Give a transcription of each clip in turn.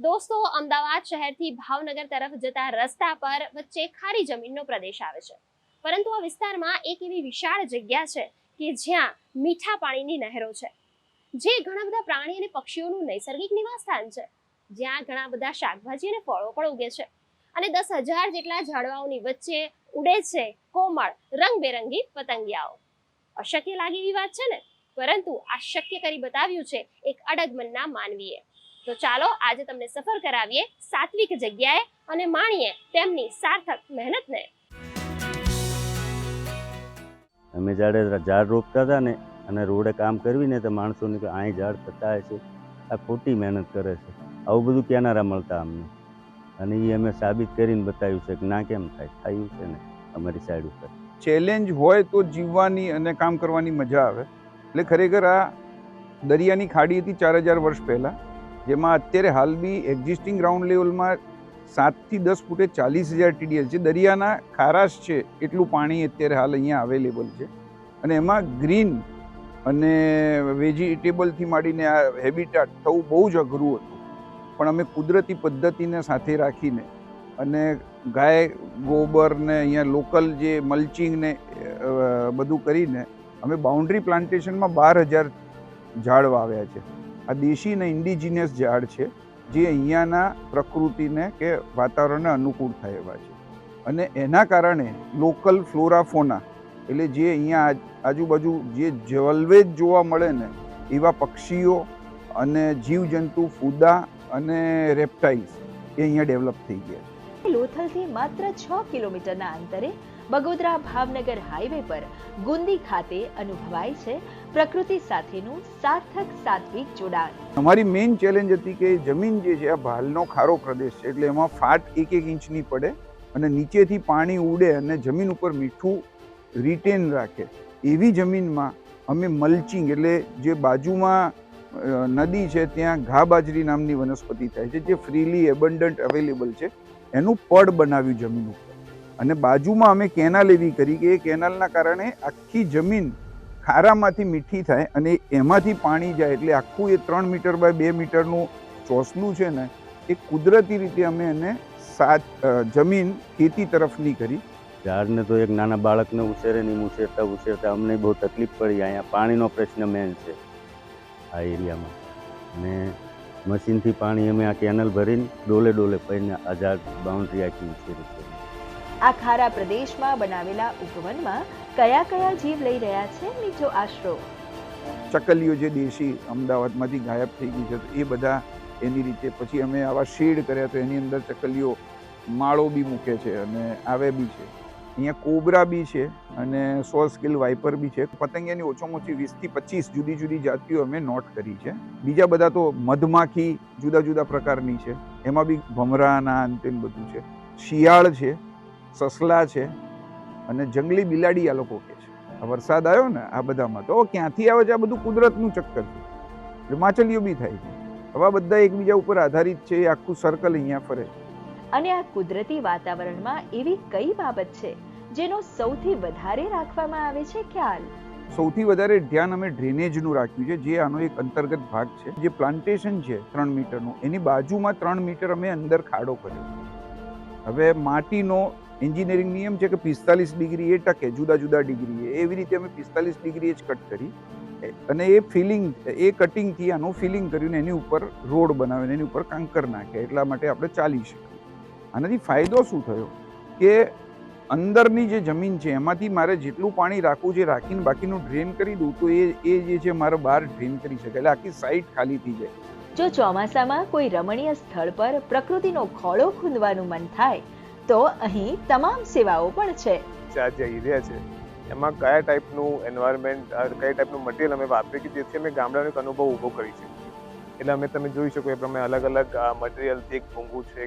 દોસ્તો, અમદાવાદ શહેરથી ભાવનગર તરફ જતા રસ્તા પર વચ્ચે ખારી જમીનનો પ્રદેશ આવે છે. પરંતુ આ વિસ્તારમાં એક એવી વિશાળ જગ્યા છે કે જ્યાં મીઠા પાણીની નહેરો છે. જે ઘણા બધા પ્રાણી અને પક્ષીઓનું નૈસર્ગિક નિવાસસ્થાન છે. જ્યાં ઘણા બધા શાકભાજી અને ફળો પણ ઉગે છે. અને દસ હજાર જેટલા ઝાડવાઓની વચ્ચે ઉડે છે કોમળ, રંગબેરંગી પતંગિયાઓ. અશક્ય લાગે એવી વાત છે ને? પરંતુ આ શક્ય કરી બતાવ્યું છે એક અડગમનના માનવીએ. તો ચાલો આજે તમને સફર કરાવીએ સાત્વિક જગ્યાએ અને માણીએ તેમની સાર્થક મહેનતને. અમે જાડે ઝાડ રોપતા હતા ને અને રોડે કામ કરવી ને તો માણસોને કે અહીં ઝાડ થતા છે. આ ખોટી મહેનત કરે છે. આવું બધું ક્યાંનારા મળતા અમને? અને એ અમે સાબિત કરીને બતાવ્યું છે કે ના કેમ થાય? થયું છે ને અમારી સાઈડ ઉપર. ચેલેન્જ હોય તો જીવવાની અને કામ કરવાની મજા આવે. એટલે ખરેખર આ દરિયાની ખાડી હતી ચાર હજાર વર્ષ પહેલાં. જેમાં અત્યારે હાલ બી એક્ઝિસ્ટિંગ ગ્રાઉન્ડ લેવલમાં સાતથી દસ ફૂટે ચાલીસ હજાર ટીડીએલ છે. દરિયાના ખારાશ છે એટલું પાણી અત્યારે હાલ અહીંયા અવેલેબલ છે. અને એમાં ગ્રીન અને વેજીટેબલથી માંડીને આ હેબિટાટ થવું બહુ જ અઘરું હતું. પણ અમે કુદરતી પદ્ધતિને સાથે રાખીને અને ગાય ગોબરને અહીંયા લોકલ જે મલ્ચિંગને બધું કરીને અમે બાઉન્ડ્રી પ્લાન્ટેશનમાં બાર હજાર ઝાડ વાવ્યા છે. આ દેશી ને ઇન્ડિજિનિયસ ઝાડ છે, જે અહીંયાના પ્રકૃતિને કે વાતાવરણને અનુકૂળ થાય એવા છે. અને એના કારણે લોકલ ફ્લોરાફોના એટલે જે અહીંયા આજુબાજુ જે જવલ્વેજ જોવા મળે ને, એવા પક્ષીઓ અને જીવજંતુ, ફૂદા અને રેપ્ટાઇલ્સ એ અહીંયા ડેવલપ થઈ ગયા છે. લોથલથી માત્ર છ કિલોમીટરના અંતરે બગોદરા ભાવનગર હાઈવે પર ગુંદી ખાતે અનુભવાય છે પ્રકૃતિ સાથેનું સાર્થક સાત્વિક જોડાણ. અમારી મેઇન ચેલેન્જ હતી કે જમીન જે છે, આ ભાલનો ખારો પ્રદેશ છે, એટલે એમાં ફાટ એક એક ઇંચની પડે અને નીચેથી પાણી ઉડે અને જમીન ઉપર મીઠું રિટેન રાખે. એવી જમીનમાં અમે મલ્ચિંગ એટલે જે બાજુમાં નદી છે, ત્યાં ઘા બાજરી નામની વનસ્પતિ થાય છે, જે ફ્રીલી એબન્ડન્ટ અવેલેબલ છે. એનું પડ બનાવ્યું જમીન ઉપર. અને બાજુમાં અમે કેનાલ એવી કરી કે એ કેનાલના કારણે આખી જમીન ખારામાંથી મીઠી થાય અને એમાંથી પાણી જાય એટલે આખું એ ત્રણ મીટર બાય બે મીટરનું ચોસલું છે ને, એ કુદરતી રીતે અમે એને સાત જમીન ખેતી તરફની કરી. ઝાડને તો એક નાના બાળકને ઉછેરે નહીં ઉછેરતા ઉછેરતા અમને બહુ તકલીફ પડી. અહીંયા પાણીનો પ્રશ્ન મેન છે આ એરિયામાં અને મશીનથી પાણી અમે આ કેનલ ભરીને ડોલે ડોલે પડીને આઝાદ બાઉન્ડ્રી આખી ઉછેરી છે આ ખારા પ્રદેશમાં બનાવેલા ઉપવનમાં કયા કયા જીવ લઈ રહ્યા છે મીઠો આશરો? ચકલીઓ જે દેશી અમદાવાદમાંથી ગાયબ થઈ ગઈ છે તો એ બધા એની રીતે પછી અમે આવા શેડ કર્યા તો એની અંદર ચકલીઓ માળો બી મૂકે છે અને આવે બી છે. અહીંયા કોબરા બી છે અને સો સ્કિલ વાઇપર બી છે. પતંગિયાની ઓછામાં ઓછી વીસથી પચીસ જુદી જુદી જાતિઓ અમે નોટ કરી છે. બીજા બધા તો મધમાખી જુદા જુદા પ્રકારની છે. એમાં બી ભમરાના અંતે બધું છે. શિયાળ છે, સસલા છે અને જંગલી બિલાડી આ લોકો કે છે. આ વરસાદ આવ્યો ને આ બધામાં તો ક્યાંથી આવે છે? આ બધું કુદરતનું ચક્કર છે. માછલીઓ બી થાય છે. હવે બધા એકબીજા ઉપર આધારિત છે. આખું સર્કલ અહીંયા ફરે છે. અને આ કુદરતી વાતાવરણમાં એવી કઈ બાબત છે જેનો સૌથી વધારે રાખવામાં આવે છે ખ્યાલ? સૌથી વધારે ધ્યાન અમે ડ્રેનેજનું રાખ્યું છે, જે આનો એક અંતર્ગત ભાગ છે. જે પ્લાન્ટેશન છે, ત્રણ મીટરનું, એની બાજુમાં ત્રણ મીટર અમે અંદર ખાડો કર્યો. હવે માટીનો એન્જિનિયરિંગ નિયમ છે કે પિસ્તાલીસ ડિગ્રી એ ટકે, જુદા જુદા ડિગ્રી એવી રીતે અમે પિસ્તાલીસ ડિગ્રી જ કટ કરી. અને એ ફિલિંગ, એ કટિંગથી આનું ફિલિંગ કરીને એની ઉપર રોડ બનાવીને એની ઉપર કાંકર નાખ્યા, એટલા માટે આપણે ચાલી શકીએ આનાથી ફાયદો શું થયો? કે અંદરની જે જમીન છે એમાંથી મારે જેટલું પાણી રાખવું છે રાખીને બાકીનું ડ્રેન કરી દઉં તો એ એ જે છે મારે બહાર ડ્રેન કરી શકે. એટલે આખી સાઈડ ખાલી થઈ જાય. જો ચોમાસામાં કોઈ રમણીય સ્થળ પર પ્રકૃતિનો ખોળો ખૂંદવાનું મન થાય તો અહીં તમામ સેવાઓ પણ છે. જે એરિયા છે. એમાં કયા ટાઈપનું એન્વાયરમેન્ટ કયા ટાઈપનું મટીરિયલ અમે વાપરીએ કે જેથી અમે ગામડાનો એક અનુભવ ઊભો કરી શકીએ? એટલે અમે તમે જોઈ શકો એ પ્રમાણે અલગ અલગ મટીરિયલથી એક ભૂંગું છે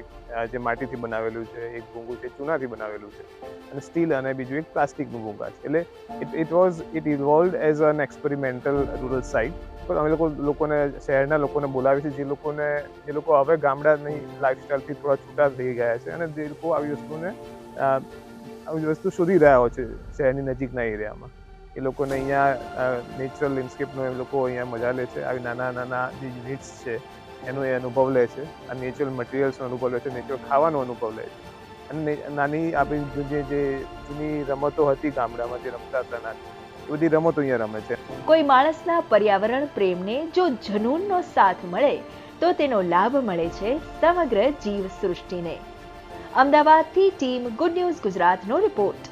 જે માટીથી બનાવેલું છે, એક ભૂંગું છે, ચૂનાથી બનાવેલું છે. અને સ્ટીલ અને બીજું એક પ્લાસ્ટિકનું ભૂંગા છે. એટલે it it was it evolve as an experimental rural site પણ અમે લોકો લોકોને, શહેરના લોકોને બોલાવીએ છીએ, જે લોકોને, જે લોકો હવે ગામડાની લાઈફસ્ટાઈલથી થોડા છૂટા થઈ ગયા છે અને જે લોકો આવી વસ્તુને આવી વસ્તુ શોધી રહ્યા હોય છે શહેરની નજીકના એરિયામાં એ લોકોને અહીંયા નેચરલ લેન્ડસ્કેપનો એ લોકો અહીંયા મજા લે છે. આવી નાના નાના જે યુનિટ્સ છે, એનો એ અનુભવ લે છે. આ નેચરલ મટીરિયલ્સનો અનુભવ લે છે નેચરલ ખાવાનો અનુભવ લે છે. અને નાની આપણી જે જે જૂની રમતો હતી ગામડામાં જે રમતા હતા નાની, એ બધી રમતો અહીંયા રમે છે. કોઈ માણસના પર્યાવરણ પ્રેમને જો જનૂનનો સાથ મળે, તો તેનો લાભ મળે છે સમગ્ર જીવ સૃષ્ટિને અમદાવાદથી ટીમ ગુડ ન્યૂઝ ગુજરાતનો રિપોર્ટ